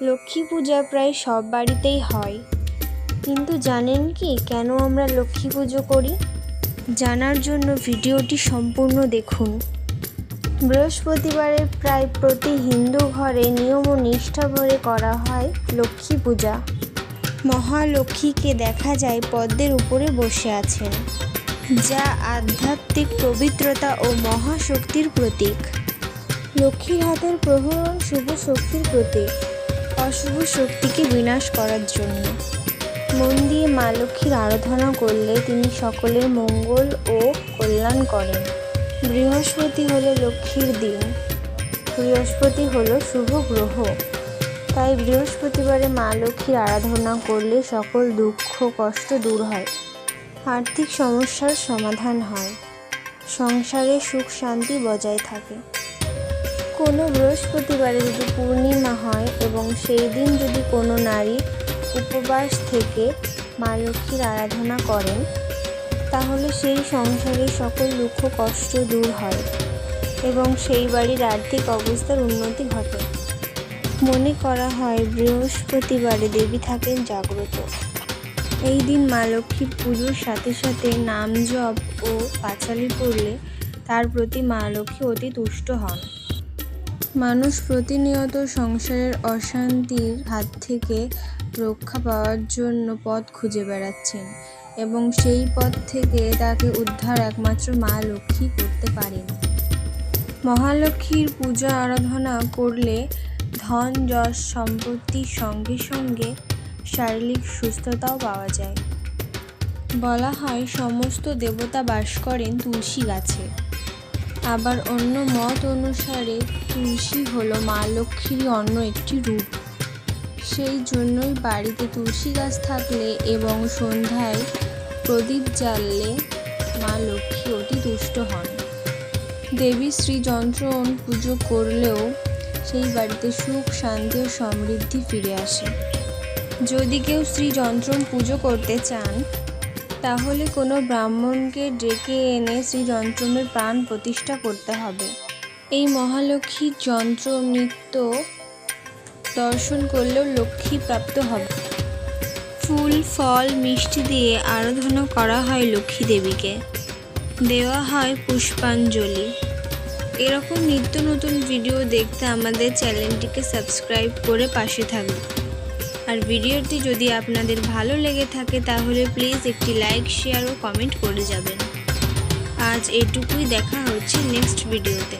লক্ষ্মী পূজা প্রায় সব বাড়িতেই হয়। কিন্তু জানেন কি কেন আমরা লক্ষ্মী পুজো করি? জানার জন্য ভিডিওটি সম্পূর্ণ দেখুন। বৃহস্পতিবারে প্রায় প্রতি হিন্দু ঘরে নিয়ম ও নিষ্ঠা ভরে করা হয় লক্ষ্মী পূজা। মহালক্ষ্মীকে দেখা যায় পদ্মের উপরে বসে আছেন, যা আধ্যাত্মিক পবিত্রতা ও মহাশক্তির প্রতীক। লক্ষ্মীর হাতের প্রহরণ শুভ শক্তির প্রতীক। অশুভ শক্তিকে বিনাশ করার জন্য। মন দিয়ে মা লক্ষ্মীর আরাধনা করলে তিনি সকলের মঙ্গল ও কল্যাণ করেন। বৃহস্পতি হলো লক্ষ্মীর দিন। বৃহস্পতি হলো শুভ গ্রহ। তাই বৃহস্পতিবারে মা লক্ষ্মীর আরাধনা করলে সকল দুঃখ, কষ্ট দূর হয়। আর্থিক সমস্যার সমাধান হয়। সংসারে সুখ শান্তি বজায় থাকে। কোনো বৃহস্পতিবারে যদি পূর্ণিমা হয় এবং সেই দিন যদি কোনো নারী উপবাস থেকে মা লক্ষ্মীর আরাধনা করেন, তাহলে সেই সংসারে সকল দুঃখ, কষ্ট দূর হয় এবং সেই বাড়ির আর্থিক অবস্থার উন্নতি ঘটে। মনে করা হয় বৃহস্পতিবারে দেবী থাকেন জাগ্রত। এই দিন মা লক্ষ্মী পুজোর সাথে সাথে নাম জপ ও পাঁচালি পড়লে তার প্রতি মা লক্ষ্মী অতি তুষ্ট হন। মানুষ প্রতিনিয়ত সংসারের অশান্তির হাত থেকে রক্ষা পাওয়ার জন্য পথ খুঁজে বেড়াচ্ছেন এবং সেই পথ থেকে তাকে উদ্ধার একমাত্র মা লক্ষ্মী করতে পারেন। মহালক্ষ্মীর পূজা আরাধনা করলে ধন, যশ সম্পত্তির সঙ্গে সঙ্গে শারীরিক সুস্থতাও পাওয়া যায়। বলা হয় সমস্ত দেবতা বাস করেন তুলসী গাছে। আবার অন্য মত অনুসারে তুলসী হলো মা লক্ষ্মীরই অন্য একটি রূপ। সেই জন্যই বাড়িতে তুলসী গাছ থাকলে এবং সন্ধ্যায় প্রদীপ জ্বাললে মা লক্ষ্মী অতি তুষ্ট হন। দেবী শ্রী যন্ত্রণ পুজো করলেও সেই বাড়িতে সুখ, শান্তি ও সমৃদ্ধি ফিরে আসে। যদি কেউ শ্রী যন্ত্রণ পুজো করতে চান তাহলে কোনো ব্রাহ্মণকে ডেকে এনে শ্রী যন্ত্রমের প্রাণ প্রতিষ্ঠা করতে হবে। এই মহালক্ষ্মীর যন্ত্র নৃত্য দর্শন করলেও লক্ষ্মী প্রাপ্ত হবে। ফুল, ফল, মিষ্টি দিয়ে আরাধনা করা হয় লক্ষ্মী দেবীকে। দেওয়া হয় পুষ্পাঞ্জলি। এরকম নিত্য নতুন ভিডিও দেখতে আমাদের চ্যানেলটিকে সাবস্ক্রাইব করে পাশে থাকবে আর ভিডিওটি যদি আপনাদের ভালো লেগে থাকে তাহলে প্লিজ একটি লাইক, শেয়ার ও কমেন্ট করে যাবেন। আজ এটুকুই দেখা হচ্ছে নেক্সট ভিডিওতে।